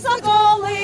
соколи,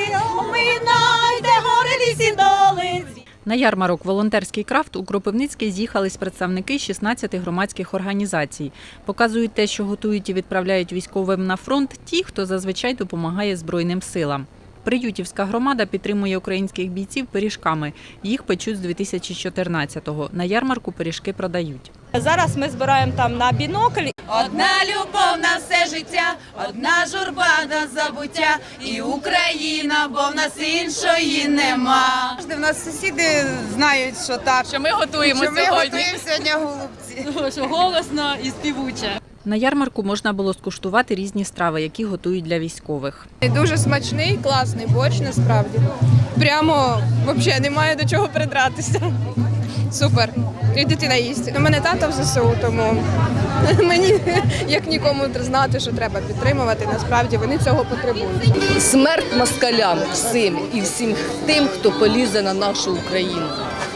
минайте гори лісі доли. На ярмарок Волонтерський крафт у Кропивницький з'їхались представники 16 громадських організацій. Показують те, що готують і відправляють військовим на фронт ті, хто зазвичай допомагає Збройним силам. Приютівська громада підтримує українських бійців пиріжками. Їх печуть з 2014-го. На ярмарку пиріжки продають. Зараз ми збираємо там на бінокль. Одна любов на все життя, одна журба на забуття, і Україна, бо в нас іншої нема. Завжди в нас сусіди знають, що так. Що ми готуємо що ми сьогодні, готуємо сьогодні голубці. що голосно і співуче. На ярмарку можна було скуштувати різні страви, які готують для військових. Дуже смачний, класний борщ насправді. Прямо взагалі немає до чого придратися. Супер. І дитина їсть. У мене тато в ЗСУ, тому мені як нікому знати, що треба підтримувати. Насправді вони цього потребують. Смерть москалям всім і всім тим, хто полізе на нашу Україну.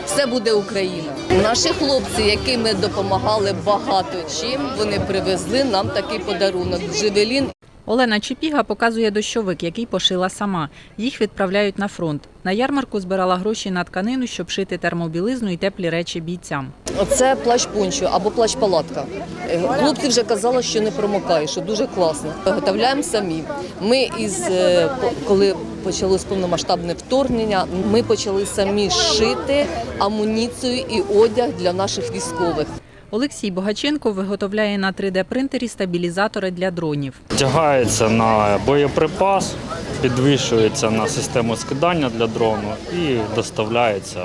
Все буде Україна. Наші хлопці, яким ми допомагали багато чим, вони привезли нам такий подарунок. Джевелін Олена Чепіга показує дощовик, який пошила сама. Їх відправляють на фронт. На ярмарку збирала гроші на тканину, щоб шити термобілизну і теплі речі бійцям. Оце плащ пончо або плащ палатка. Е, Хлопці вже казали, що не промокає, що дуже класно. Виготовляємо самі. Ми із е, коли почалось повномасштабне вторгнення, ми почали самі шити амуніцію і одяг для наших військових. Олексій Богаченко виготовляє на 3D-принтері стабілізатори для дронів. Тягається на боєприпас, підвішується на систему скидання для дрону і доставляється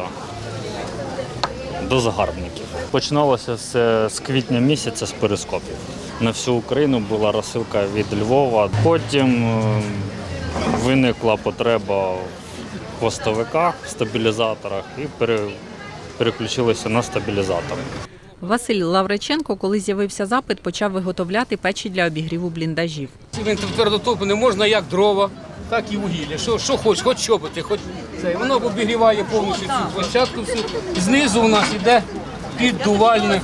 до загарбників. Починалося все з квітня місяця з перископів. На всю Україну була розсилка від Львова. Потім е, виникла потреба в хвостовиках, стабілізаторах і переключилися на стабілізатори. Василь Лавриченко, коли з'явився запит, почав виготовляти печі для обігріву бліндажів. Він твердотопи не можна як дрова, так і вугілля. Що, що хоч, хоч чоботи, хоч це. Воно обігріває повністю цю площадку всю. Знизу у нас іде піддувальна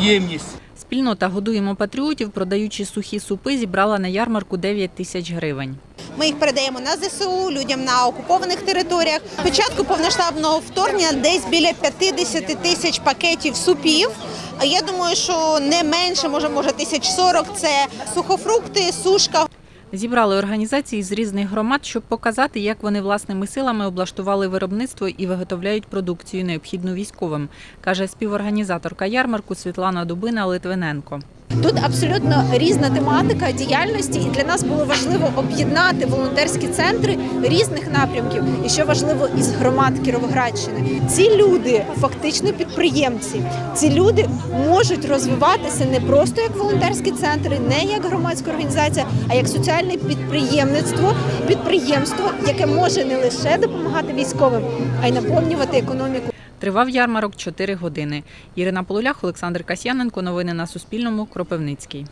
ємність. Спільнота «Годуємо патріотів», продаючи сухі супи, зібрала на ярмарку 9 тисяч гривень. Ми їх передаємо на ЗСУ, людям на окупованих територіях. Початку повноштабного вторгнення десь біля 50 тисяч пакетів супів. Я думаю, що не менше, може, може, тисяч сорок це сухофрукти, сушка. Зібрали організації з різних громад, щоб показати, як вони власними силами облаштували виробництво і виготовляють продукцію, необхідну військовим, каже співорганізаторка ярмарку Світлана Дубина Литвиненко. Тут абсолютно різна тематика діяльності, і для нас було важливо об'єднати волонтерські центри різних напрямків, і що важливо із громад Кіровоградщини. Ці люди фактично підприємці. Ці люди можуть розвиватися не просто як волонтерські центри, не як громадська організація, а як соціальне підприємництво, підприємство, яке може не лише допомагати військовим, а й наповнювати економіку. Тривав ярмарок 4 години. Ірина Полулях, Олександр Касьяненко. Новини на Суспільному. Кропивницький.